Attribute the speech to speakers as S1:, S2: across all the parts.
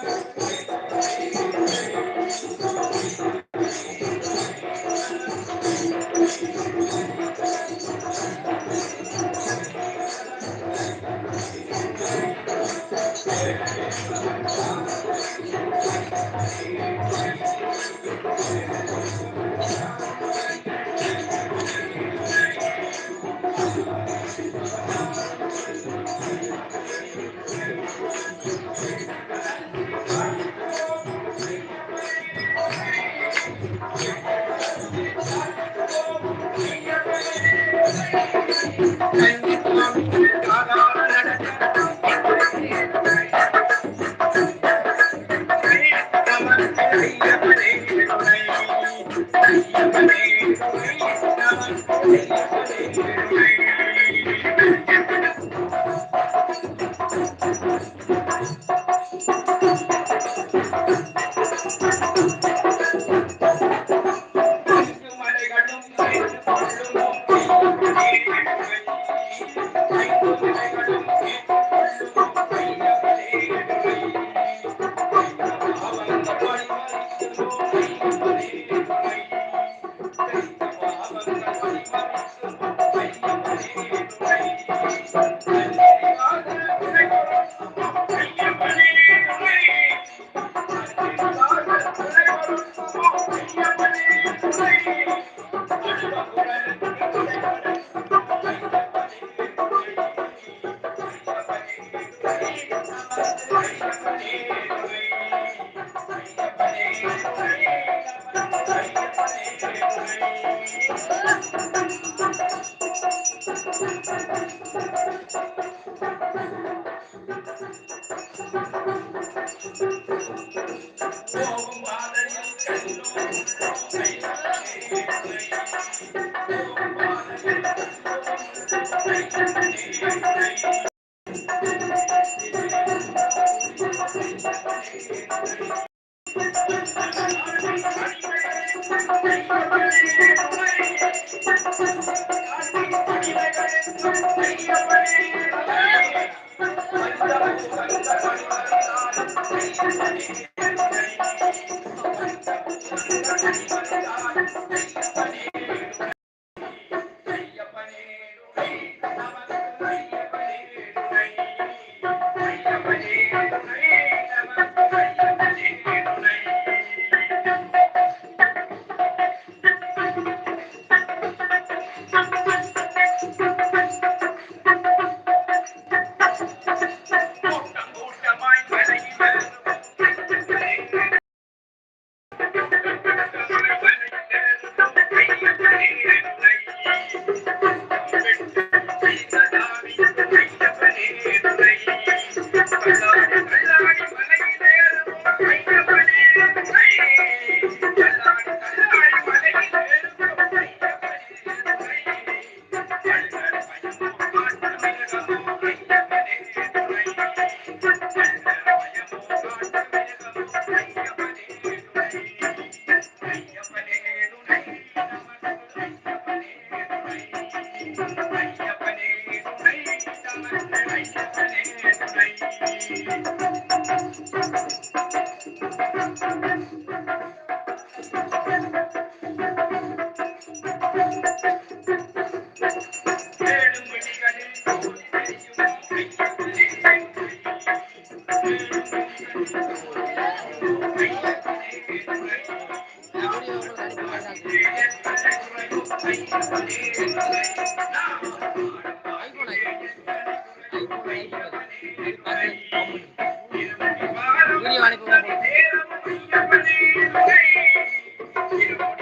S1: Thank you. Obrigado. Thank
S2: you.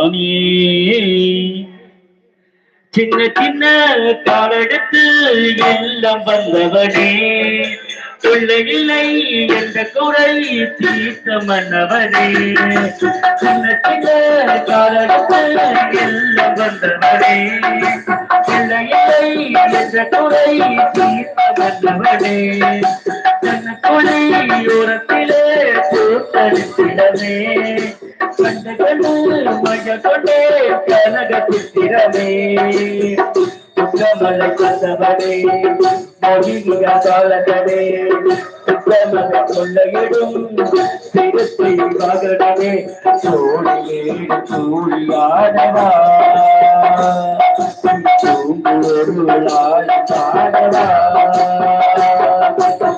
S2: சுவாமி. சின்ன சின்ன காலெடுத்து எல்லாம் வந்தவனே. சொல்ல இல்லை என்ற குறை தீர்த்த மன்னவனே. சின்ன சின்ன காலெடுத்து எல்லாம் வந்தவனே. சொல்ல இல்லை என்ற குறை தீர்த்த மன்னவனே. தன் கொலை ஓரத்திலே தரித்திடமே கண்டுகளும் மயக்கொண்டே கனக சித்திரமே சுத்தமலை கதவனே மகிமுக காலகனே. சுத்தமல கொள்ளையிடும் திருத்தி மகனே. சோழியேடு சூழியாடவா தூங்குவருளாய் பாடவா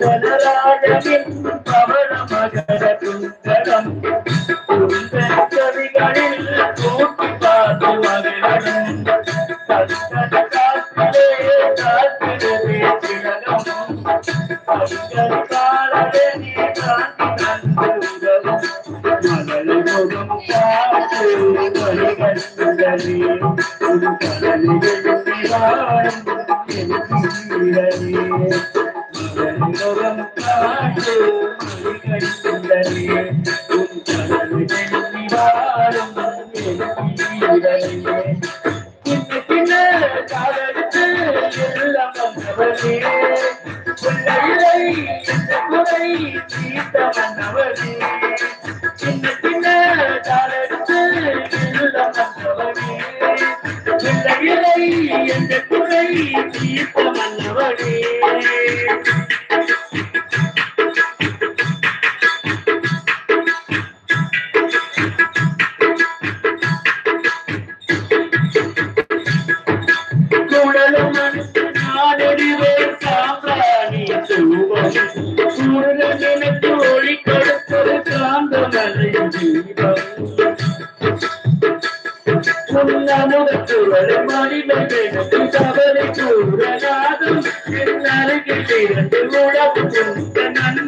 S2: Da da da da da Thank. Then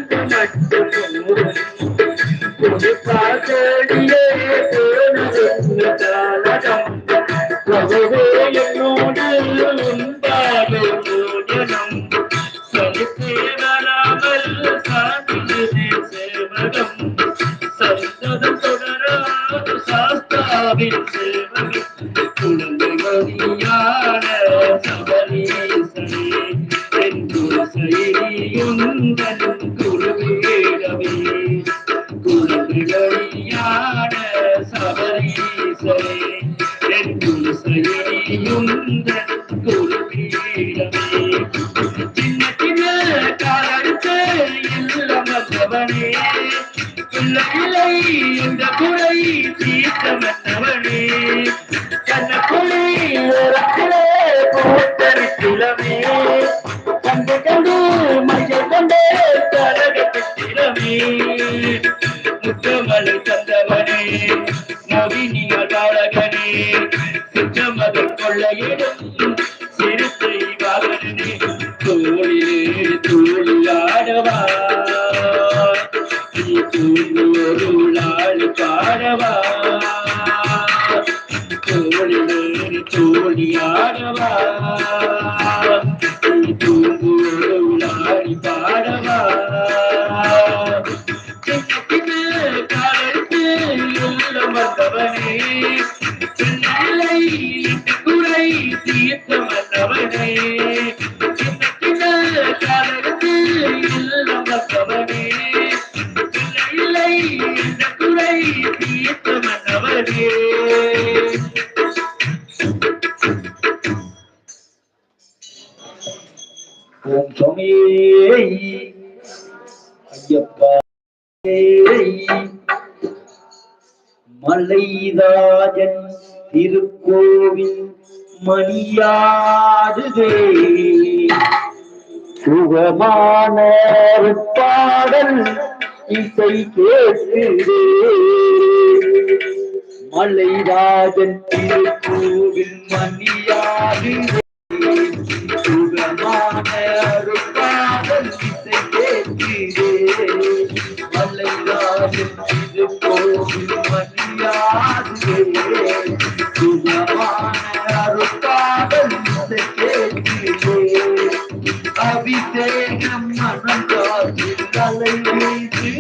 S2: சகியும் Yadava Malairajan திருக்கோவில் மணியாடுதே. சுகமான பாடல் இசை கேட்டுதே. மலைராஜன் திருக்கோவில் மணியாடுதே. சுகமான பாடல் இசை கேட்டுதே. மலைராஜன் திருக்கோவில் அபிஷேகம் மனம் காசி கலை வைத்து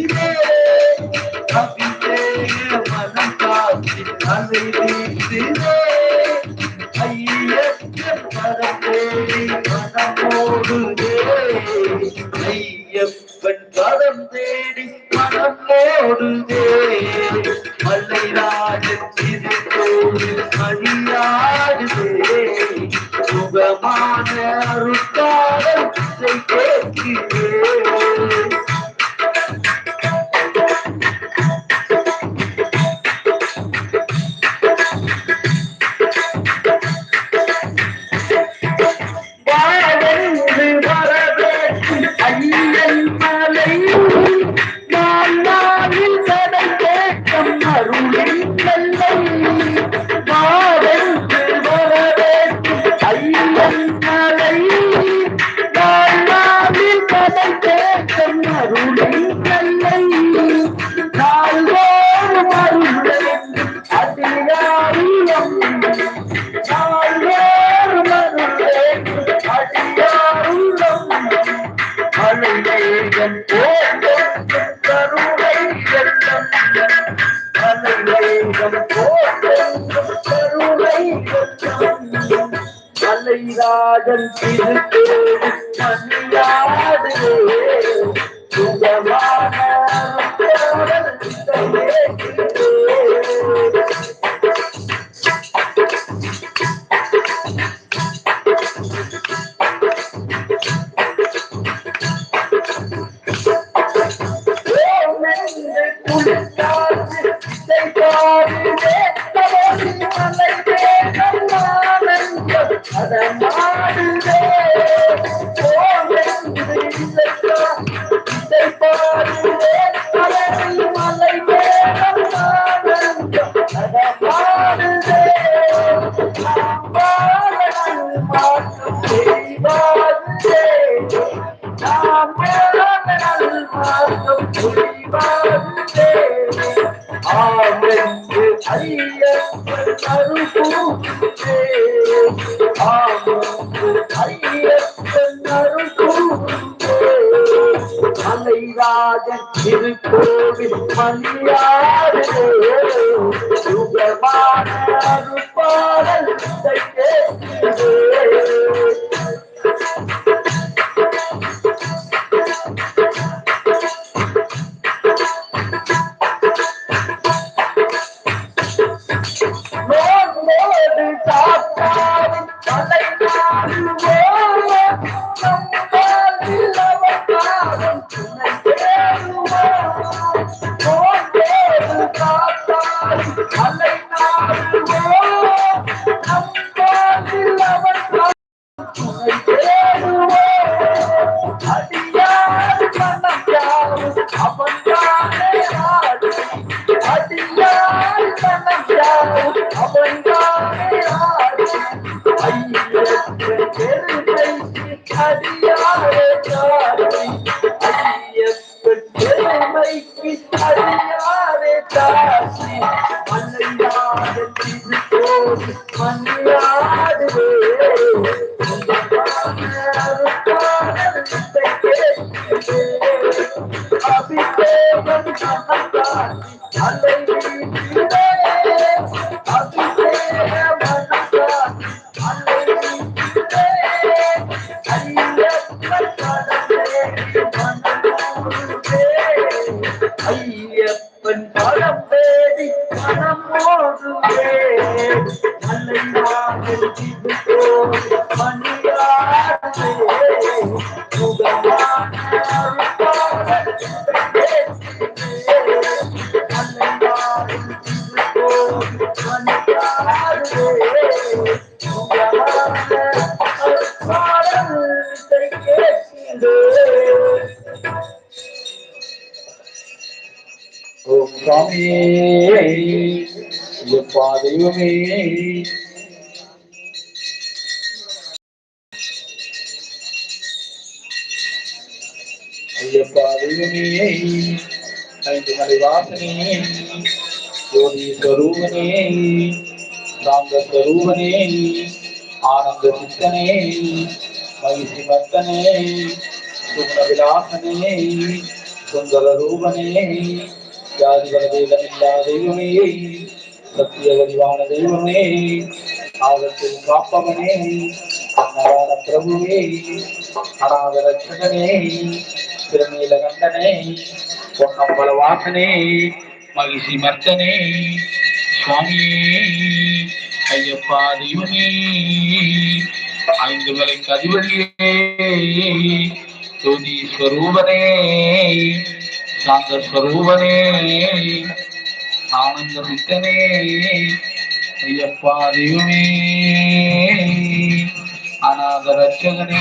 S2: Thank you. తాత God, the things we Ayyappa தெய்வமே ஐயப்பா தெய்வமே ஐந்து மலை வாசனே ஜோதி ஸ்வரூபனே சாந்த ஸ்வரூபனே ஆனந்த சித்தனே மகிழ்ச்சி மத்தனே சுகுண விலாசனே சுந்தர ரூபனே ஜாதிபல வேதமில்லா தெய்வமே சத்திய வடிவான தெய்வமே ஆகத்தில் காப்பவனே அன்னதான பிரபுவே அநாத ரட்சகனே திருநீல கண்டனே பொன்னம்பல வாசனே மகிழ்ச்சி மர்த்தனே சுவாமியே ஐயப்பா தெய்வமே ஐந்து மலைக்கு அதிபதியே ஜோதி ஸ்வரூபனே சாந்த ஸ்வரூபனே ஆனந்த சித்தனே ஐயப்பா தெய்வமே. அநாத ரட்சகனே